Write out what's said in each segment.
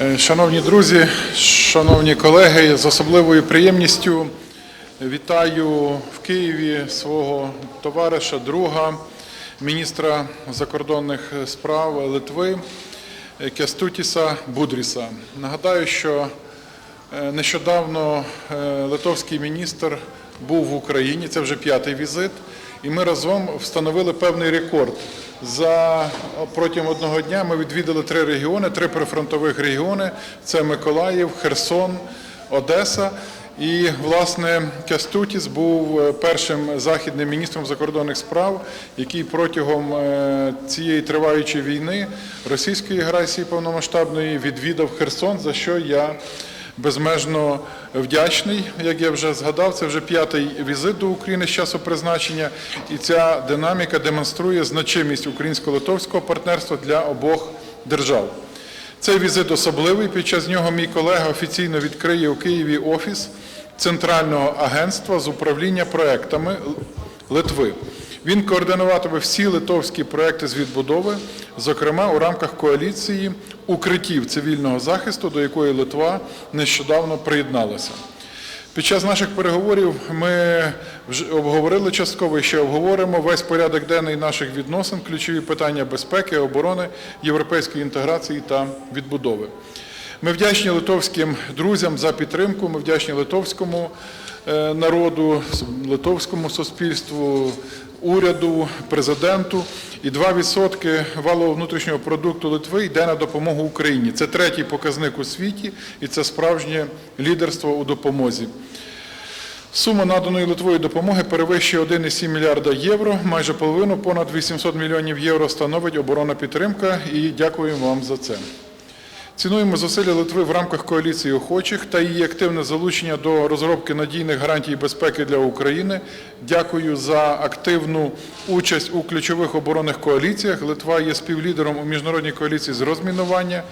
Е, Шановні друзі, шановні колеги, з особливою приємністю вітаю в Києві свого товариша, друга, міністра закордонних справ Литви е, Кястутіса Будріса. Нагадаю, що е, нещодавно литовський міністр був в Україні, це вже п'ятий візит, і ми разом встановили певний рекорд. За протягом одного дня ми відвідали три регіони, три прифронтових регіони: це Миколаїв, Херсон, Одеса. І власне Кястутіс був е, першим західним міністром закордонних справ, який протягом е, цієї триваючої війни російської агресії повномасштабної відвідав Херсон, за що я безмежно вдячний. Як я вже згадав, це вже п'ятий візит до України з часу призначення, і ця динаміка демонструє значимість українсько-литовського партнерства для обох держав. Цей візит особливий. Під час нього мій колега офіційно відкриє у Києві офіс Центрального агентства з управління проектами Литви. Він координуватиме всі литовські проекти з відбудови, зокрема у рамках коаліції укриттів цивільного захисту, до якої Литва нещодавно приєдналася. Під час наших переговорів ми обговорили частково і ще обговоримо весь порядок денний наших відносин, ключові питання безпеки, оборони, європейської інтеграції та відбудови. Ми вдячні литовським друзям за підтримку. Ми вдячні литовському е, народу, литовському суспільству, уряду, президенту. І 2% валового внутрішнього продукту Литви йде на допомогу Україні. Це третій показник у світі, і це справжнє лідерство у допомозі. Сума наданої Литвою допомоги перевищує 1,7 мільярда євро. Майже половину, понад 800 мільйонів євро становить оборонна підтримка. І дякуємо вам за це. Цінуємо зусилля Литви в рамках коаліції охочих та її активне залучення до розробки надійних гарантій безпеки для України. Дякую за активну участь у ключових оборонних коаліціях. Литва є співлідером у міжнародній коаліції з розмінування.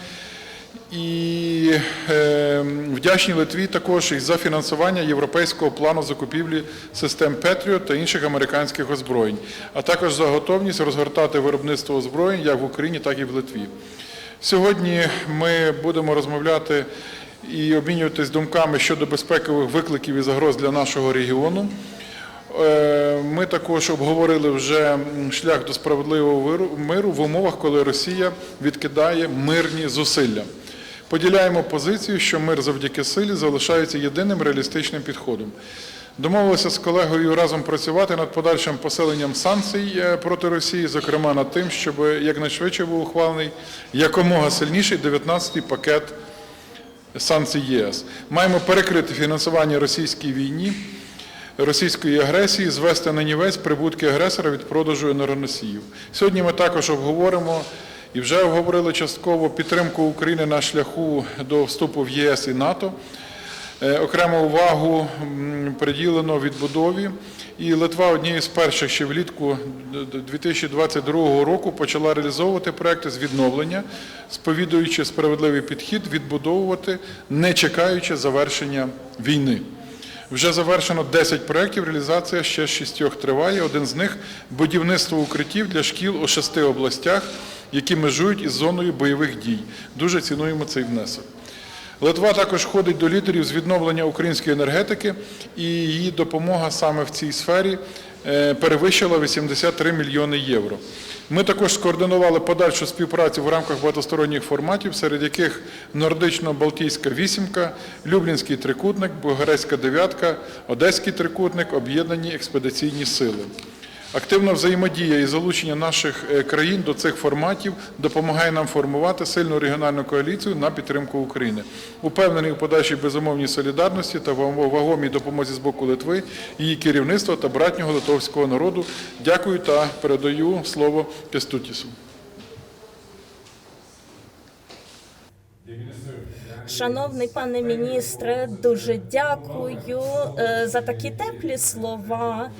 І е, вдячні Литві також і за фінансування європейського плану закупівлі систем Петріот та інших американських озброєнь, а також за готовність розгортати виробництво озброєнь як в Україні, так і в Литві. Сьогодні ми будемо розмовляти і обмінюватись думками щодо безпекових викликів і загроз для нашого регіону. Е, Ми також обговорили вже шлях до справедливого миру в умовах, коли Росія відкидає мирні зусилля. Поділяємо позицію, що мир завдяки силі залишається єдиним реалістичним підходом. Домовилися з колегою разом працювати над подальшим посиленням санкцій е, проти Росії, зокрема над тим, щоб якнайшвидше був ухвалений якомога сильніший 19-й пакет санкцій ЄС. Маємо перекрити фінансування російській війні, російської агресії, звести на нівець прибутки агресора від продажу енергоносіїв. Сьогодні ми також обговоримо і вже обговорили частково підтримку України на шляху до вступу в ЄС і НАТО. Е, Окрему увагу приділено відбудові, і Литва однією з перших ще влітку д- д- 2022 року почала реалізовувати проекти з відновлення, сповідуючи справедливий підхід, відбудовувати, не чекаючи завершення війни. Вже завершено 10 проєктів, реалізація ще шістьох триває. Один з них будівництво укриттів для шкіл у шести областях, які межують із зоною бойових дій. Дуже цінуємо цей внесок. Литва також входить до лідерів з відновлення української енергетики, і її допомога саме в цій сфері е, перевищила 83 мільйони євро. Ми також скоординували подальшу співпрацю в рамках багатосторонніх форматів, серед яких Нордично-Балтійська вісімка, Люблінський трикутник, Бугарецька дев'ятка, Одеський трикутник, об'єднані експедиційні сили. Активна взаємодія і залучення наших е, країн до цих форматів допомагає нам формувати сильну регіональну коаліцію на підтримку України. Упевнений у подальшій безумовній солідарності та ваго- вагомій допомозі з боку Литви, її керівництва та братнього литовського народу. Дякую та передаю слово Кестутісу. Шановний пане міністре, дуже дякую е, за такі теплі слова.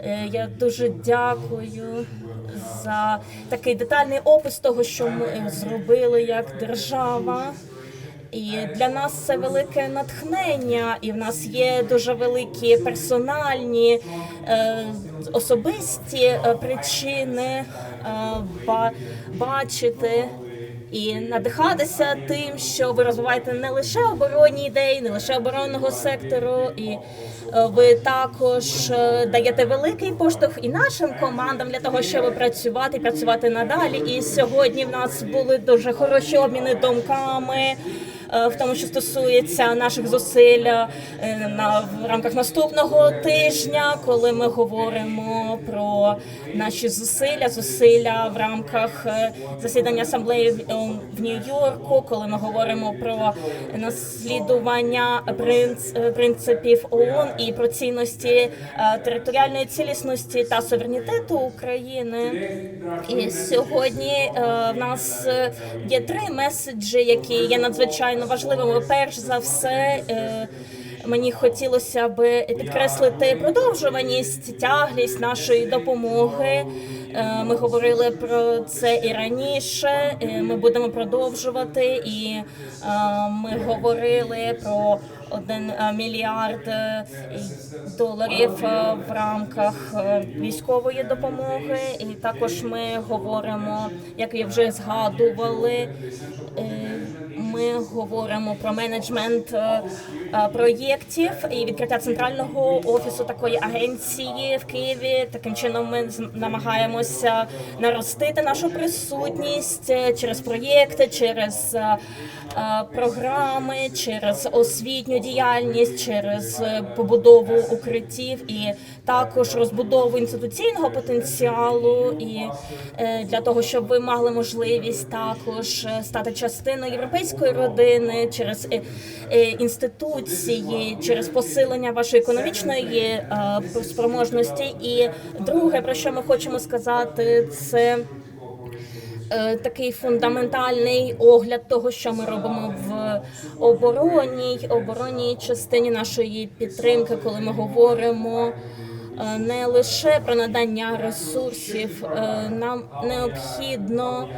Е, Я дуже дякую за такий детальний опис того, що ми зробили як держава. І для нас це велике натхнення, і в нас є дуже великі персональні е, особисті причини бачити і надихатися тим, що ви розвиваєте не лише оборонні ідеї, не лише оборонного сектору, і е, ви також е, даєте великий поштовх і нашим командам для того, щоб працювати, і працювати надалі. І сьогодні в нас були дуже хороші обміни думками. Е, В тому, що стосується наших зусиль е, на в рамках наступного тижня, коли ми говоримо про наші зусилля, зусилля в рамках е, засідання асамблеї в- Нью-Йорку, коли ми говоримо про наслідування принц- принципів ООН і про цінності територіальної цілісності та суверенітету України. І сьогодні в нас є три меседжі, які є надзвичайно важливими. Перш за все. е, Мені хотілося би підкреслити продовжуваність, тяглість нашої допомоги. Е, Ми говорили про це і раніше. е, Ми будемо продовжувати, і ми говорили про один мільярд доларів в рамках військової допомоги. І також ми говоримо, як ви вже згадували. Ми говоримо про менеджмент е, е, проєктів і відкриття центрального офісу такої агенції в Києві. Таким чином ми намагаємося наростити нашу присутність е, через проєкти, через програми, через освітню діяльність, через побудову укриттів і також розбудову інституційного потенціалу і для того, щоб ви мали можливість також стати частиною європейської родини через е, е, інституції, через посилення вашої економічної е, спроможності. І друге, про що ми хочемо сказати, це такий фундаментальний огляд того, що ми робимо в оборонній оборонній частині нашої підтримки, коли ми говоримо. Не лише про надання ресурсів, нам необхідно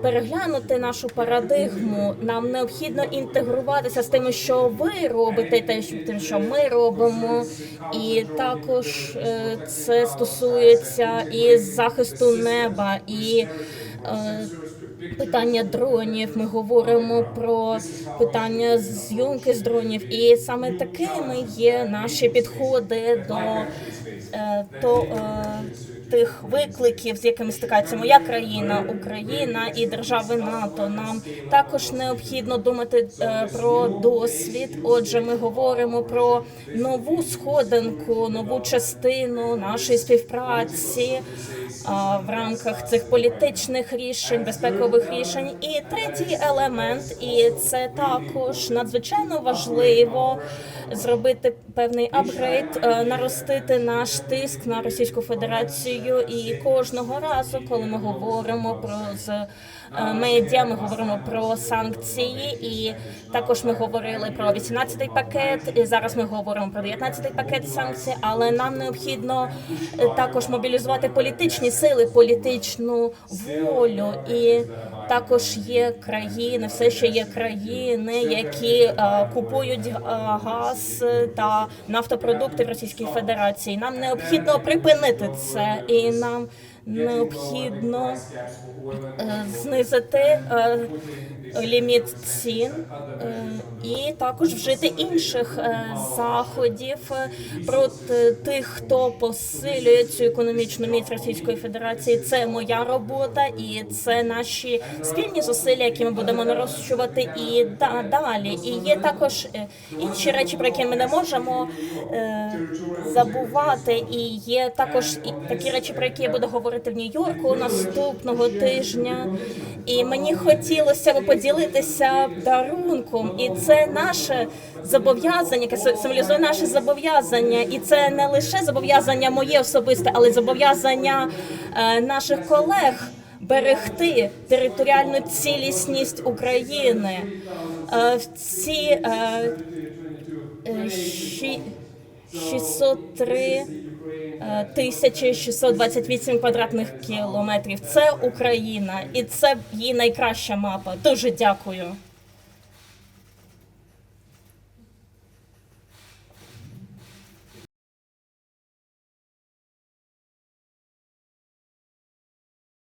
переглянути нашу парадигму. Нам необхідно інтегруватися з тим, що ви робите, те, тим, що ми робимо, і також е, це стосується і захисту неба і. е, Питання дронів, ми говоримо про питання зйомки з дронів, і саме такими є наші підходи до, е, е, тих викликів, з якими стикається моя країна, Україна і держави НАТО. Нам також необхідно думати е, про досвід. Отже, ми говоримо про нову сходинку, нову частину нашої співпраці а, в рамках цих політичних рішень, безпекових рішень. І третій елемент, і це також надзвичайно важливо зробити певний апгрейд, е, наростити наш тиск на Російську Федерацію. І кожного разу, коли ми говоримо про з е, медіа, ми говоримо про санкції, і також ми говорили про 18-й пакет. І зараз ми говоримо про 19-й пакет санкцій, але нам необхідно е, також мобілізувати політичні сили, політичну волю. І також є країни, все ще є країни, які е, купують газ та нафтопродукти в Російській Федерації. Нам необхідно припинити це, і нам необхідно е, знизити е, ліміт цін е, і також вжити інших е, заходів е, проти тих, хто посилює цю економічну міць Російської Федерації. Це моя робота, і це наші спільні зусилля, які ми будемо нарощувати і далі. І є також е, інші речі, про які ми не можемо забувати. І є також такі речі, про які я буду говорити в Нью-Йорку наступного тижня. І мені хотілося б поділитися дарунком, і це наше зобов'язання, яке символізує наше зобов'язання. І це не лише зобов'язання моє особисте, але й зобов'язання е, наших колег берегти територіальну цілісність України. Е, в ці е, е, щі- 603 е, тисячі 628 квадратних кілометрів. Це Україна, і це її найкраща мапа. Дуже дякую.